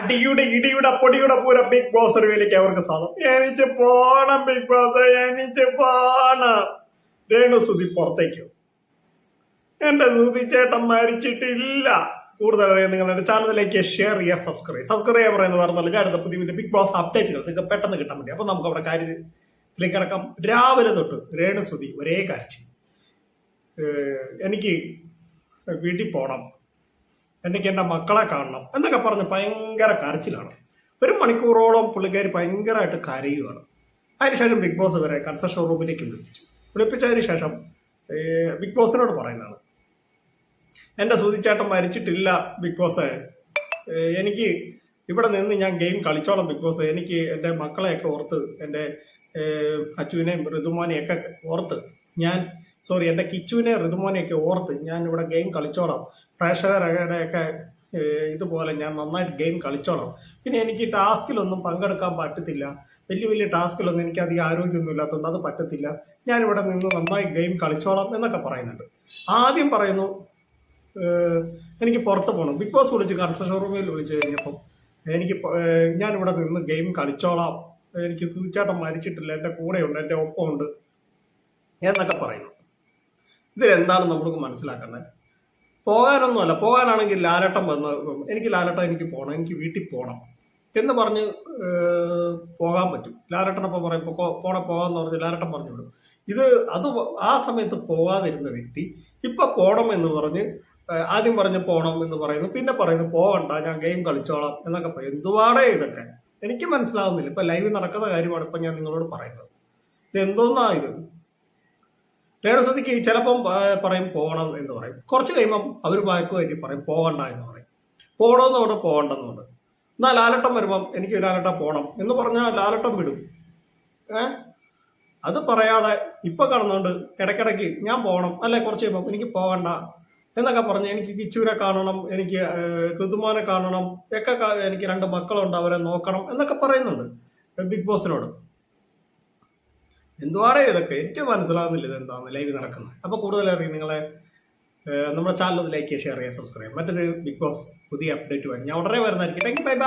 അടിയുടെ ഇടിയുടെ പൊടിയുടെ പൂര ബിഗ് ബോസ് റിവ്യൂലേക്ക് അവർക്ക് സ്വാഗതം എനിക്ക് പോണം ബിഗ് ബോസ് എനിക്ക് പോണം. രേണു സുതി പുറത്തേക്ക് എന്റെ സുതി ചേട്ടൻ മരിച്ചിട്ടില്ല. കൂടുതൽ അറിയാൻ നിങ്ങൾ എന്റെ ചാനലിലേക്ക് ഷെയർ ചെയ്യുക സബ്സ്ക്രൈബ് സബ്സ്ക്രൈബ് ചെയ്യാൻ പറയുന്നത് പറഞ്ഞാൽ അടുത്ത പുതിയ പുതിയ ബിഗ് ബോസ് അപ്ഡേറ്റുകൾ നിങ്ങൾക്ക് പെട്ടെന്ന് കിട്ടാൻ വേണ്ടി. അപ്പൊ നമുക്ക് അവിടെ കാര്യത്തിലേക്ക് കിടക്കാം. രാവിലെ തൊട്ട് രേണു സുതി ഒരേ കാഴ്ച. എനിക്ക് വീട്ടിൽ പോകണം എനിക്ക് എന്റെ മക്കളെ കാണണം എന്നൊക്കെ പറഞ്ഞ് ഭയങ്കര കരച്ചിലാണ്. ഒരു മണിക്കൂറോളം പുള്ളിക്കാരി ഭയങ്കരമായിട്ട് കരയുകയാണ് അതിനുശേഷം ബിഗ് ബോസ് വരെ കൺസർ ഷോറൂമിലേക്ക് വിളിപ്പിച്ചു വിളിപ്പിച്ചതിന് ശേഷം ബിഗ് ബോസിനോട് പറയുന്നതാണ്. എന്റെ സുതിച്ചേട്ടൻ മരിച്ചിട്ടില്ല ബിഗ് ബോസ്. എനിക്ക് ഇവിടെ നിന്ന് ഞാൻ ഗെയിം കളിച്ചോളാം ബിഗ് ബോസ്. എനിക്ക് എന്റെ മക്കളെയൊക്കെ ഓർത്ത് എന്റെ അച്ചുവിനെയും ഋതുമോനെയൊക്കെ ഓർത്ത് ഞാൻ സോറി എന്റെ കിച്ചുവിനെ ഋതുമോനെയൊക്കെ ഓർത്ത് ഞാൻ ഇവിടെ ഗെയിം കളിച്ചോളാം. പ്രേക്ഷകരുടെ ഒക്കെ ഇതുപോലെ ഞാൻ നന്നായിട്ട് ഗെയിം കളിച്ചോളാം. പിന്നെ എനിക്ക് ടാസ്കിലൊന്നും പങ്കെടുക്കാൻ പറ്റത്തില്ല. വലിയ വലിയ ടാസ്കിലൊന്നും എനിക്ക് അധികം ആരോഗ്യമൊന്നും ഇല്ലാത്തതുകൊണ്ട് അത് പറ്റത്തില്ല. ഞാൻ ഇവിടെ നിന്ന് നന്നായി ഗെയിം കളിച്ചോളാം എന്നൊക്കെ പറയുന്നുണ്ട്. ആദ്യം പറയുന്നു എനിക്ക് പുറത്ത് പോകണം ബിഗ് ബോസ് വിളിച്ച് കർഷ ഷോറൂമിൽ വിളിച്ചു കഴിഞ്ഞപ്പം എനിക്ക് ഇവിടെ നിന്ന് ഗെയിം കളിച്ചോളാം. എനിക്ക് തുതിച്ചാട്ടം മരിച്ചിട്ടില്ല. എന്റെ കൂടെയുണ്ട് എന്റെ ഒപ്പമുണ്ട് എന്നൊക്കെ പറയുന്നു. ഇതിലെന്താണ് നമുക്ക് മനസ്സിലാക്കേണ്ടത്? പോകാനൊന്നുമല്ല. പോകാനാണെങ്കിൽ ലാലട്ടം വന്ന് എനിക്ക് ലാലട്ടം എനിക്ക് പോകണം എനിക്ക് വീട്ടിൽ പോകണം എന്ന് പറഞ്ഞ് പോകാൻ പറ്റും. ലാലട്ടനൊപ്പം പറയും പോണ പോകാമെന്ന് പറഞ്ഞ് ലാലട്ടൻ പറഞ്ഞു വിടും. ഇത് അത് ആ സമയത്ത് പോകാതിരുന്ന വ്യക്തി ഇപ്പൊ പോണം എന്ന് പറഞ്ഞ് ആദ്യം പറഞ്ഞ് പോണം എന്ന് പറയുന്നു. പിന്നെ പറയുന്നു പോകണ്ട ഞാൻ ഗെയിം കളിച്ചോളാം എന്നൊക്കെ പറയും. എന്തുവാടേ ഇതൊക്കെ? എനിക്ക് മനസ്സിലാവുന്നില്ല. ഇപ്പൊ ലൈവ് നടക്കുന്ന കാര്യമാണ് ഇപ്പൊ ഞാൻ നിങ്ങളോട് പറയുന്നത്. ഇത് എന്തോന്നാ ഇത്? രേണുസതിക്ക് ചിലപ്പം പറയും പോകണം എന്ന് പറയും. കുറച്ച് കഴിയുമ്പം അവർ മയക്കുമായിട്ട് പറയും പോകണ്ട എന്ന് പറയും. പോകണമെന്ന് അവിടെ പോകണ്ടെന്ന് പറയും. എന്നാൽ ലാലട്ടം വരുമ്പം എനിക്ക് ലാലട്ടം പോകണം എന്ന് പറഞ്ഞാൽ ലാലട്ടം വിടും. ഏ? അത് പറയാതെ ഇപ്പൊ കടന്നുകൊണ്ട് ഇടയ്ക്കിടയ്ക്ക് ഞാൻ പോകണം അല്ലെ? കുറച്ച് കഴിയുമ്പം എനിക്ക് പോകണ്ട എന്നൊക്കെ പറഞ്ഞ് എനിക്ക് കിച്ചുവിനെ കാണണം എനിക്ക് ഋതുമാനെ കാണണം ഒക്കെ എനിക്ക് രണ്ട് മക്കളുണ്ട് അവരെ നോക്കണം എന്നൊക്കെ പറയുന്നുണ്ട് ബിഗ് ബോസിനോട്. എന്തുവാടേ ഇതൊക്കെ? എനിക്ക് മനസ്സിലാവുന്നില്ല ഇത് എന്താണെന്ന് ലൈവ് നടക്കുന്നത് അപ്പോൾ കൂടുതലറിയും നിങ്ങളെ നമ്മുടെ ചാനൽ ലൈക്ക് ചെയ്യുക ഷെയർ ചെയ്യുക സബ്സ്ക്രൈബ് മറ്റൊരു ബിഗ് ബോസ് പുതിയ അപ്ഡേറ്റ് വേണം ഞാൻ ഉടനെ വരുന്നതായിരിക്കും. Thank bye bye